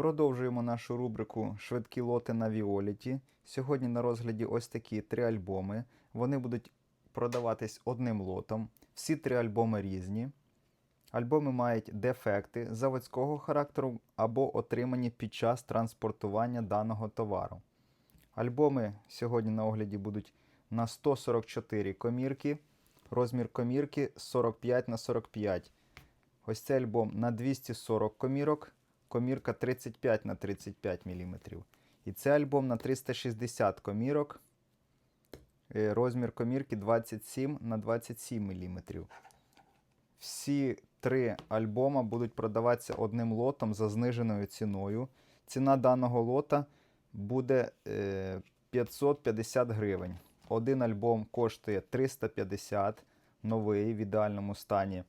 Продовжуємо нашу рубрику Швидкі лоти на Віоліті. Сьогодні на розгляді ось такі три альбоми. Вони будуть продаватись одним лотом. Всі три альбоми різні. Альбоми мають дефекти заводського характеру або отримані під час транспортування даного товару. Альбоми сьогодні на огляді будуть на 144 комірки. Розмір комірки 45 на 45. Ось цей альбом на 240 комірок, комірка 35 на 35 мм. І цей альбом на 360 комірок, е, розмір комірки 27 на 27 мм. Всі три альбома будуть продаватися одним лотом за зниженою ціною. Ціна даного лота буде е, 550 гривень. Один альбом коштує 350, новий в ідеальному стані.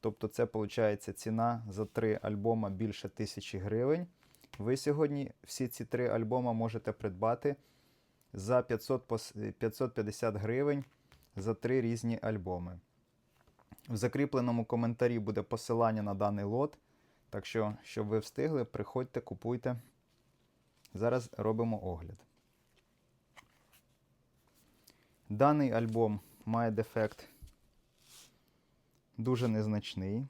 Тобто це виходить ціна за три альбома більше 1000 гривень. Ви сьогодні всі ці три альбома можете придбати за 500, 550 гривень за три різні альбоми. В закріпленому коментарі буде посилання на даний лот. Так що, щоб ви встигли, приходьте, купуйте. Зараз робимо огляд. Даний альбом має дефект дуже незначний.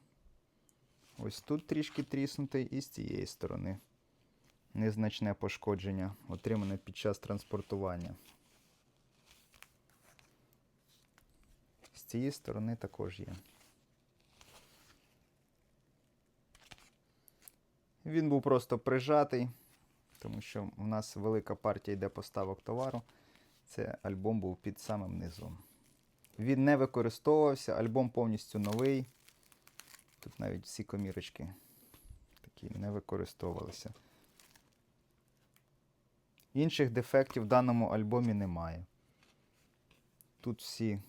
Ось тут трішки тріснутий, і з цієї сторони незначне пошкодження, отримане під час транспортування. З цієї сторони також є. Він був просто прижатий, тому що у нас велика партія йде поставок товару. Це альбом був під самим низом. Він не використовувався, альбом повністю новий. Тут навіть всі комірочки такі не використовувалися. Інших дефектів в даному альбомі немає. Тут всі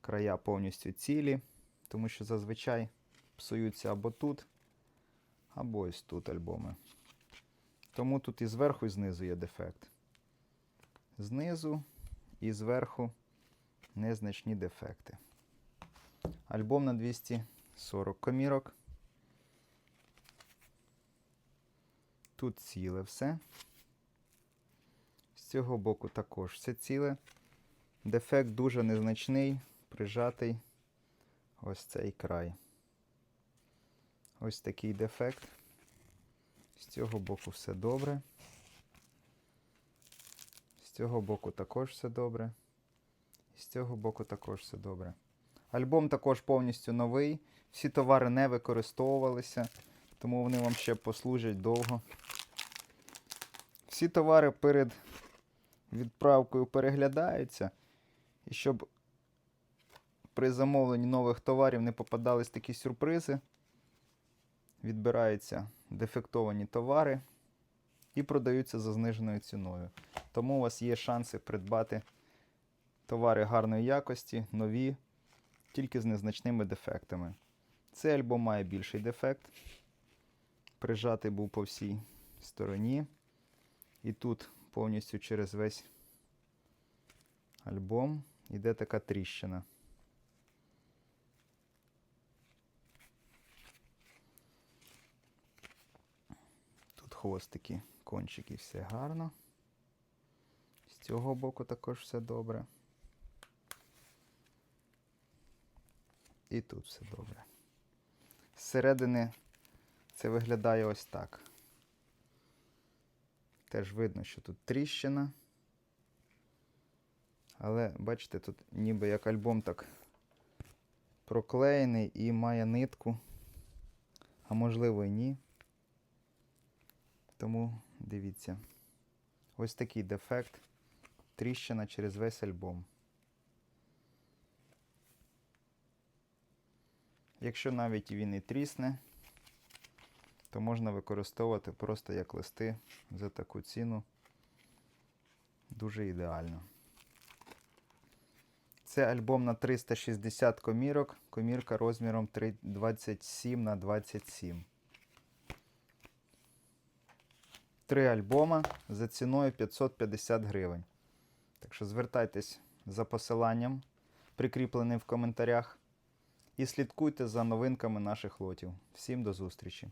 края повністю цілі, тому що зазвичай псуються або тут, або ось тут альбоми. Тому тут і зверху, і знизу є дефект. Знизу і зверху незначні дефекти. Альбом на 240 комірок. Тут ціле все. З цього боку також все ціле. Дефект дуже незначний, прижатий ось цей край. Ось такий дефект. З цього боку все добре. З цього боку також все добре. Цього боку також все добре. Альбом також повністю новий. Всі товари не використовувалися, тому вони вам ще послужать довго. Всі товари перед відправкою переглядаються. І щоб при замовленні нових товарів не попадались такі сюрпризи, відбираються дефектовані товари і продаються за зниженою ціною. Тому у вас є шанси придбати товари гарної якості, нові, тільки з незначними дефектами. Цей альбом має більший дефект. Прижатий був по всій стороні. І тут повністю через весь альбом йде така тріщина. Тут хвостики, кончики, все гарно. З цього боку також все добре. І тут все добре. Зсередини це виглядає ось так. Теж видно, що тут тріщина. Але бачите, тут ніби як альбом так проклеєний і має нитку, а можливо і ні. Тому дивіться. Ось такий дефект. Тріщина через весь альбом. Якщо навіть він і трісне, то можна використовувати просто як листи за таку ціну. Дуже ідеально. Це альбом на 360 комірок. Комірка розміром 27 на 27. Три альбома за ціною 550 гривень. Так що звертайтесь за посиланням, прикріпленим в коментарях. І слідкуйте за новинками наших лотів. Всім до зустрічі!